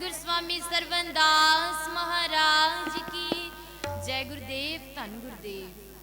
ਗੁਰਸਵਾਮੀ ਸਰਵੰਦਾਸ ਮਹਾਰਾਜ ਕੀ। ਜੈ ਗੁਰਦੇਵ ਧੰਨ ਗੁਰਦੇਵ।